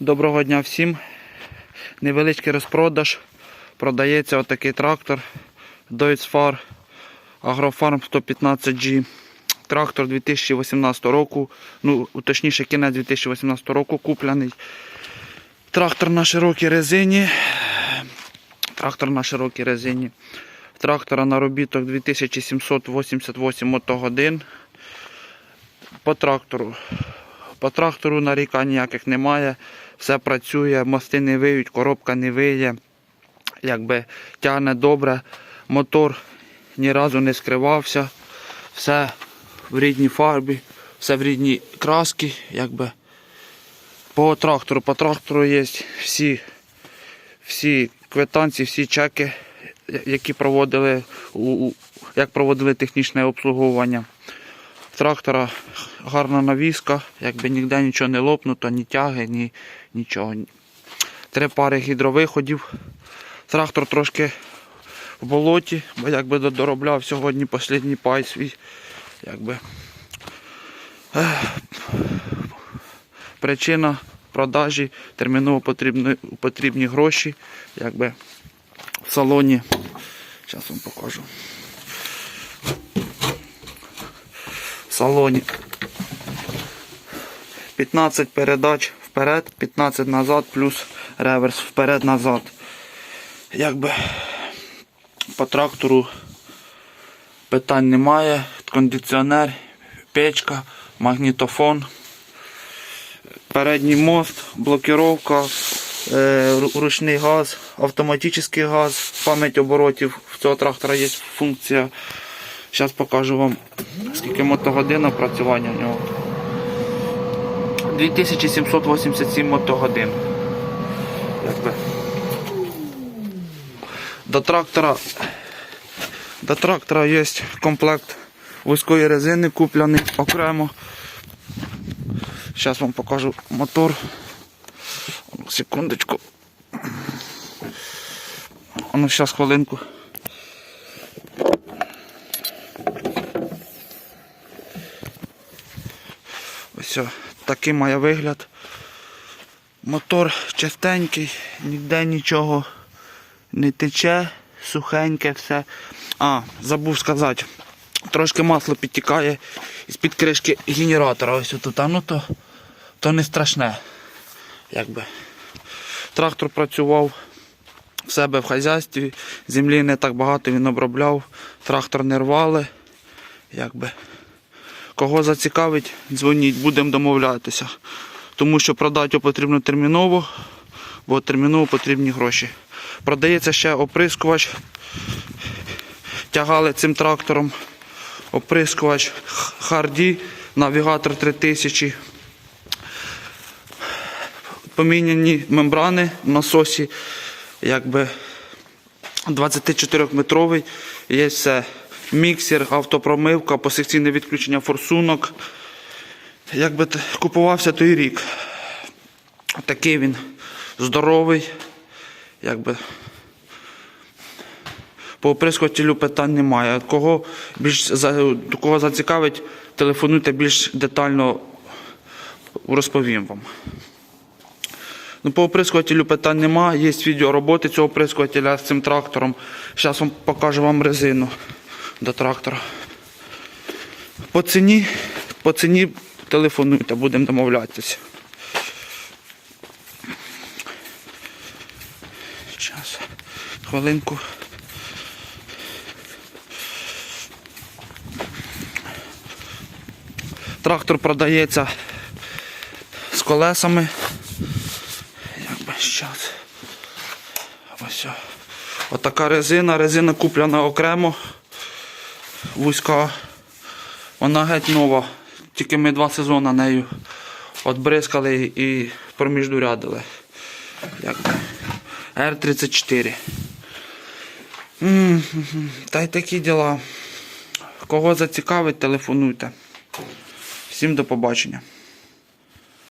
Доброго дня всім. Невеличкий розпродаж. Продається отакий трактор Deutz Агрофарм 115G. Трактор 2018 року, ну, точніше, кінець 2018 року куплений. Трактор на широкій резині. Трактор на широкій резині. Трактора наробіток 2788 мотогодин. По трактору. По трактору нарікань ніяких немає. Все працює, мости не виють, коробка не виє. Якби тягне добре. Мотор ні разу не скривався. Все в рідній фарбі, все в рідній краски. Якби. По трактору, по трактору є всі, всі квитанції, всі чеки, які проводили, як проводили технічне обслуговування. Трактора гарна навіска, якби ніде нічого не лопнуто, ні тяги, ні нічого. Три пари гідровиходів. Трактор трошки в болоті, бо якби доробляв сьогодні останній пай свій. Якби. Причина продажі терміново потрібні, потрібні гроші. Якби в салоні. Зараз вам покажу. В салоні 15 передач вперед, 15 назад, плюс реверс вперед-назад. Якби по трактору питань немає. Кондиціонер, печка, магнітофон, передній мост, блокіровка, е, ручний газ, автоматичний газ, пам'ять оборотів. В цього трактора є функція. Зараз покажу вам, скільки мотогодин напрацювання в нього. 2787 мотогодин. До трактора, до трактора є комплект вузької резини куплений окремо. Зараз вам покажу мотор. Секундочку. Ну, зараз хвилинку. Ось такий має вигляд. Мотор чистенький, ніде нічого не тече, сухеньке все. А, забув сказати, трошки масло підтікає із-під кришки генератора. Ось тут, а ну то, то не страшне. Якби. Трактор працював в себе в хазяйстві, землі не так багато він обробляв, трактор не рвали. Якби. Кого зацікавить, дзвоніть, будемо домовлятися. Тому що продати потрібно терміново, бо терміново потрібні гроші. Продається ще оприскувач. Тягали цим трактором. Оприскувач Харді, навігатор 3000. Поміняні мембрани в насосі, якби 24-метровий. Є все. Міксер, автопромивка, посекційне відключення форсунок. Якби купувався той рік. Такий він здоровий. Якби. По оприскувателю питань немає. Кого більш кого зацікавить, телефонуйте більш детально розповім вам. Ну, по оприскувателю питань немає. Є відео роботи цього оприскувателя з цим трактором. Зараз покажу вам резину до трактора. По ціні, по ціні телефонуйте, будемо домовлятися. Зараз, хвилинку. Трактор продається з колесами. Як би зараз. Ось. Отака резина. Резина куплена окремо. Вузька. Вона геть нова. Тільки ми два сезони нею отбризкали і проміждурядили. Р-34. Та й такі діла. Кого зацікавить, телефонуйте. Всім до побачення.